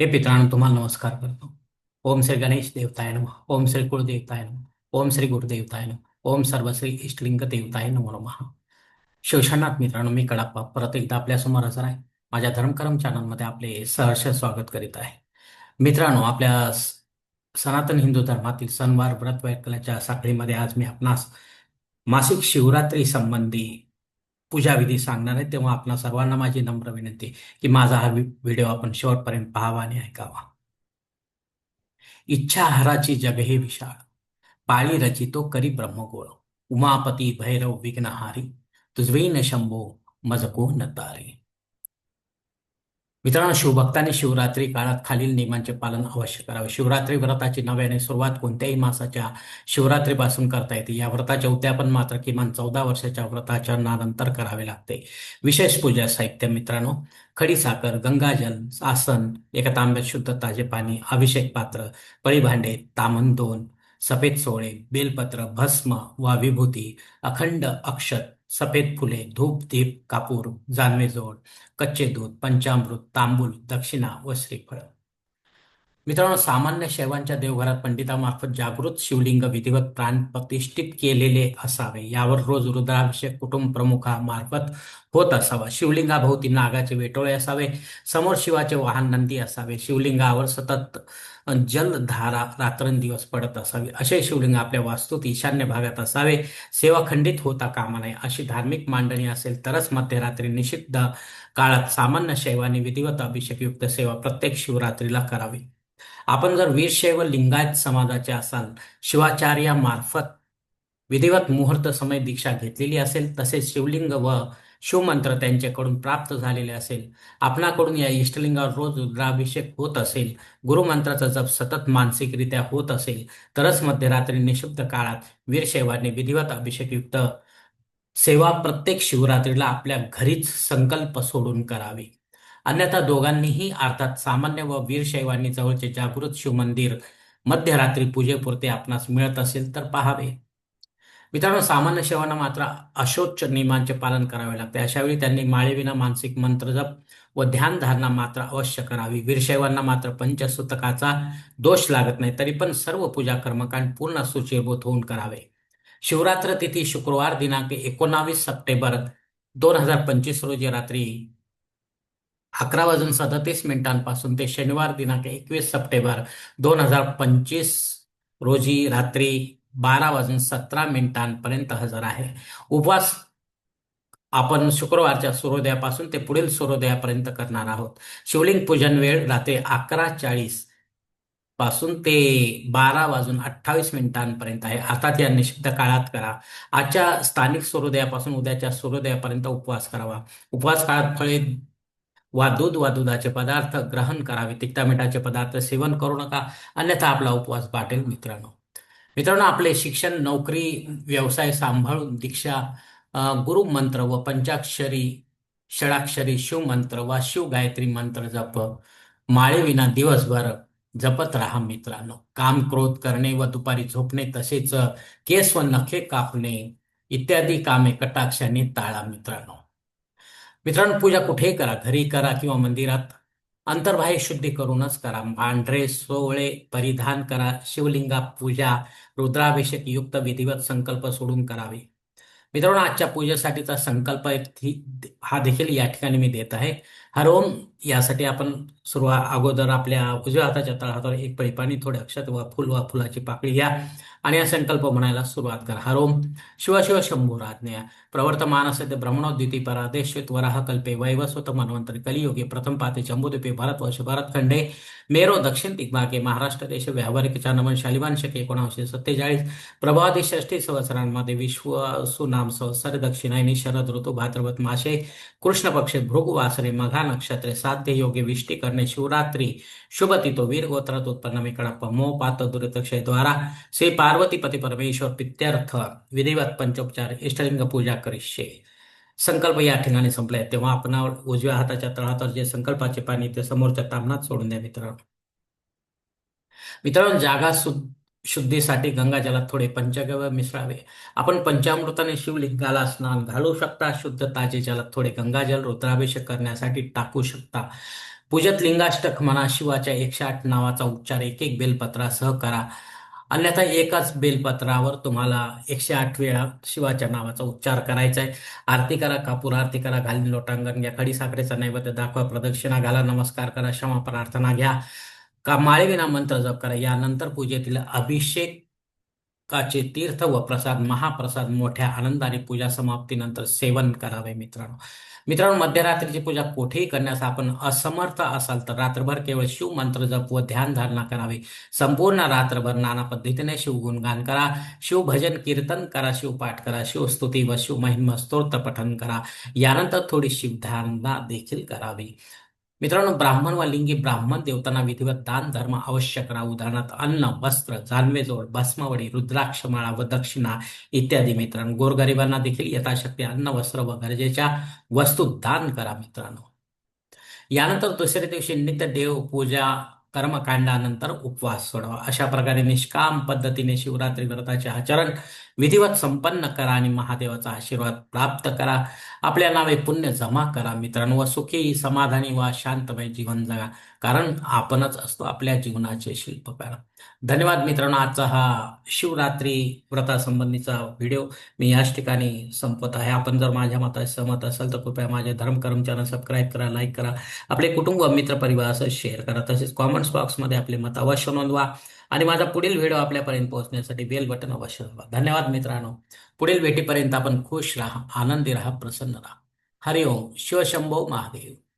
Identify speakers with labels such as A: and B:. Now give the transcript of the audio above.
A: हे मित्रांनो तुम्हाला नमस्कार करतो. ओम श्री गणेश देवताय नम. ओम श्री कुळदेवताय नम. ओम श्री गुरुदेवताय नम. ओम सर्वश्री इष्टलिंग देवताय नमो नमः. शिवशनाथ मित्रांनो मी कडाप्पा परत एकदा आपल्यासमोर हजर आहे. माझ्या धर्मकर्म चॅनलमध्ये आपले सहर्ष स्वागत करीत आहे. मित्रांनो आपल्या सनातन हिंदू धर्मातील सणवार व्रत वैकल्याच्या साखळीमध्ये आज मी आपणास मासिक शिवरात्री संबंधी पूजाविधी सांगणार आहे तेव्हा आपणा सर्वांना माझी नम्र विनंती की माझा हा व्हिडिओ आपण शेवटपर्यंत पाहावा आणि ऐकावा. इच्छा हराची जग हे विशाळ. पाळी रचितो करी ब्रह्मगोळ. उमापती भैरव विघ्नहारी. तुझवे न शंभो मजको न तारी. मित्रांनो शिवभक्तांनी शिवरात्री काळात खालील नियमांचे पालन अवश्य करावे. शिवरात्री व्रताची नव्याने सुरुवात कोणत्याही मासाच्या शिवरात्रीपासून करता येते. या व्रताचे उद्यापन मात्र किमान चौदा वर्षाच्या व्रताचरणानंतर करावे लागते. विशेष पूजा साहित्य मित्रांनो खडीसाखर गंगाजल आसन एका तांब्यात शुद्ध ताजे पाणी अभिषेक पात्र पळीभांडे तामन दोन सफेद सोळे बेलपत्र भस्म वा विभूती अखंड अक्षत सफेद फुले धूप दीप कापूर जानवे जोड कच्चे दूध पंचामृत तांबूल दक्षिणा व श्रीफळ. मित्रांनो सामान्य शैवांच्या देवघरात पंडितामार्फत जागृत शिवलिंग विधिवत प्राण प्रतिष्ठित केलेले असावे. यावर रोज रुद्राभिषेक कुटुंब प्रमुखामार्फत होत असावा. शिवलिंगाभोवती नागाचे वेटोळे असावे समोर शिवाचे वाहन नंदी असावे. शिवलिंगावर सतत जलधारा रात्रंदिवस पडत असावी. असे शिवलिंग आपल्या वास्तूत ईशान्य भागात असावे. सेवा खंडित होता कामा नये अशी धार्मिक मांडणी असेल तरच मध्यरात्री निषिद्ध काळात सामान्य शैवाने विधिवत अभिषेकयुक्त सेवा प्रत्येक शिवरात्रीला करावी. आपण जर वीरशैव लिंगायत समाजाचे असाल शिवाचार्यामार्फत विधिवत मुहूर्त समय दीक्षा घेतलेली असेल तसेच शिवलिंग व शिवमंत्र त्यांच्याकडून प्राप्त झालेले असेल आपणाकडून या इष्टलिंगावर रोज रुद्राभिषेक होत असेल गुरुमंत्राचा जप सतत मानसिकरित्या होत असेल तरच मध्यरात्री निशुद्ध काळात वीरशैवाने विधिवत अभिषेकयुक्त सेवा प्रत्येक शिवरात्रीला आपल्या घरीच संकल्प सोडून करावी. अन्यथा दोघांनीही अर्थात सामान्य व वीरशैवांनी जवळचे जागृत शिवमंदिर मध्यरात्री पूजेपुरते आपणास मिळत असेल तर पाहावे. मित्रांनो सामान्य सेवांना मात्र अशोच नियमांचे पालन करावे लागते. अशावेळी त्यांनी माळेविना मानसिक मंत्रजप व ध्यानधारणा मात्र अवश्य करावी. वीरशैवांना मात्र पंचसूतकाचा दोष लागत नाही तरी पण सर्व पूजा कर्मकांड पूर्ण सुचिरभूत होऊन करावे. शिवरात्र तिथी शुक्रवार दिनांक एकोणावीस सप्टेंबर दोन हजार पंचवीस रोजी रात्री अकरा वाजून सदतीस मिनिटांपासून ते शनिवार दिनांक एकवीस सप्टेंबर दोन हजार पंचवीस रोजी रात्री बारा वाजून सतरा मिनिटांपर्यंत हजर आहे. उपवास आपण शुक्रवारच्या सूर्योदयापासून ते पुढील सूर्योदयापर्यंत करणार आहोत. शिवलिंग पूजन वेळ रात्री अकरा चाळीसपासून ते बारा वाजून अठ्ठावीस मिनिटांपर्यंत आहे. अर्थात या निषिद्ध काळात करा. आजच्या स्थानिक सूर्योदयापासून उद्याच्या सूर्योदयापर्यंत उपवास करावा. उपवास काळात फळे वा दूध वा दुधाचे पदार्थ ग्रहण करावे. तिखटा मिठाचे पदार्थ सेवन करू नका. अन्यथा आपला उपवास बाटेल मित्रांनो. मित्रांनो आपले शिक्षण नोकरी व्यवसाय सांभाळून दीक्षा गुरु गुरुमंत्र व पंचाक्षरी षडाक्षरी शिवमंत्र वा शिवगायत्री मंत्र जप माळेविना दिवसभर जपत राहा मित्रांनो. काम क्रोध करणे व दुपारी झोपणे तसेच केस व नखे कापणे इत्यादी कामे कटाक्षाने टाळा मित्रांनो. मित्रांनो पूजा कुठेही करा? घरी करा किंवा मंदिरात? अंतर्बाह्य शुद्धी करूनच करा. पांढरे सोवळे परिधान करा. शिवलिंगा पूजा रुद्राभिषेक युक्त विधिवत संकल्प सोडून करावे. मित्रांनो आजच्या पूजेसाठीचा संकल्प एक हा देखील या ठिकाणी मी देत आहे. हर ओम यासाठी आपण सुरुवात अगोदर आपल्या उजव्या हाताच्या तळहातावर एक पळी पाणी थोडे अक्षत व फुल व फुलाची पाकळी घ्या आणि हा संकल्प म्हणायला सुरुवात करा. हर ओम शिव शिव शंभू राज्ञा प्रवर्तमान सद्य ब्रह्मणोद्युती परादेश्वित वराह कल्पे वैवस्वत मनवंतरी कलियुगे प्रथम पाते जम्बुद्वीपे भारतवर्ष भारतखंडे मेरो दक्षिण दिग्भागे महाराष्ट्र देश व्यावहारिकच्या नमन शालिवान शके सत्तेचाळीस प्रभादी षष्ठी संवत्सरांमध्ये विश्व सुनाम संवत्सर दक्षिणायनी शरद ऋतू भाद्रवत मासे कृष्ण पक्षे भृगु वासरे मघा नक्षत्रे ನಕ್ಷತ್ರ ಸಾಧ್ಯ ಯೋಗಿ करणे शिवरात्री शुभ तिथो वीर गोत्रात उत्पन्न मी कडप्प मो पात दुरितक्षय द्वारा परमेश्वर पित्यार्थ विधिवत पंचोपचार इष्टलिंग पूजा करिष्ये. संकल्प या ठिकाणी संपलाय तेव्हा आपण उजव्या हाताच्या तळातर जे संकल्पाचे पाणी ते समोरच्या तामणात सोडून द्या मित्रांनो. मित्रांनो जागा सुद्धा शुद्धीसाठी गंगाजलात थोडे पंचगव्य मिसळावे. आपण पंचामृताने शिवलिंगाला स्नान घालू शकता. शुद्ध ताजे जलात थोडे गंगाजल रुद्राभिषेक करण्यासाठी टाकू शकता. पूजत लिंगाष्टक म्हणा शिवाच्या एकशे आठ नावाचा उच्चार एक एक बेलपत्रासह करा. अन्यथा एकाच बेलपत्रावर तुम्हाला एकशे आठ वेळा शिवाच्या नावाचा उच्चार करायचा आहे आरती करा कापूर आरती करा घालून लोटांगण घ्या खडी साखरेचा नैवेद्य दाखवा प्रदक्षिणा घाला नमस्कार करा क्षमा प्रार्थना घ्या. का माळीविना मंत्र जप करा? यानंतर पूजेतील अभिषेकाचे तीर्थ व प्रसाद महाप्रसाद मोठ्या आनंदाने पूजा समाप्तीनंतर सेवन करावे मित्रांनो. मित्रांनो मध्यरात्रीची पूजा कुठेही करण्यास आपण असमर्थ असाल तर रात्रभर केवळ शिव मंत्र जप व ध्यान धारणा संपूर्ण रात्रभर नाना पद्धतीने शिवगुणगान करा शिवभजन कीर्तन करा शिवपाठ करा शिवस्तुती व शिव महिमा स्तोत्र पठन करा. यानंतर थोडी शिव धारणा देखील करावी. मित्रांनो ब्राह्मण व लिंगी ब्राह्मण देवतांना विधिवत दान धर्म अवश्य करा. उदाहरणार्थ अन्न वस्त्र जानवेजोड भस्मावडी रुद्राक्षमाळा व दक्षिणा इत्यादी मित्रांनो. गोरगरिबांना देखील यथाशक्ती अन्न वस्त्र व गरजेच्या वस्तू दान करा मित्रांनो. यानंतर दुसऱ्या दिवशी नित्य देव पूजा कर्मकांडानंतर उपवास सोडावा. अशा प्रकारे निष्काम पद्धतीने शिवरात्री व्रताचे आचरण विधिवत संपन्न करा आणि महादेवाचा आशीर्वाद प्राप्त करा. आपल्या नावे पुण्य जमा करा. मित्रांनो व सुखी समाधानी व शांतमय जीवन जगा. कारण आपणच असतो आपल्या जीवनाचे शिल्पकार. धन्यवाद मित्रांनो आजचा हा शिवरात्री व्रतासंबंधीचा व्हिडिओ मी याच ठिकाणी संपत आहे. आपण जर माझ्या मतात सहमत असाल तर कृपया माझ्या धर्मकर्म चॅनल सबस्क्राईब करा लाईक करा. आपले कुटुंब मित्र परिवार असं शेअर करा. तसेच कॉमेंट्स बॉक्समध्ये आपले मत अवश्य नोंदवा आणि माझा पुढील व्हिडिओ आपल्यापर्यंत पोहोचण्यासाठी बेल बटन अवश्य दाबा धन्यवाद मित्रांनो. पुढील भेटीपर्यंत आपण खुश राहा आनंदी राहा प्रसन्न राहा. हरिओम. शिवशंभो महादेव.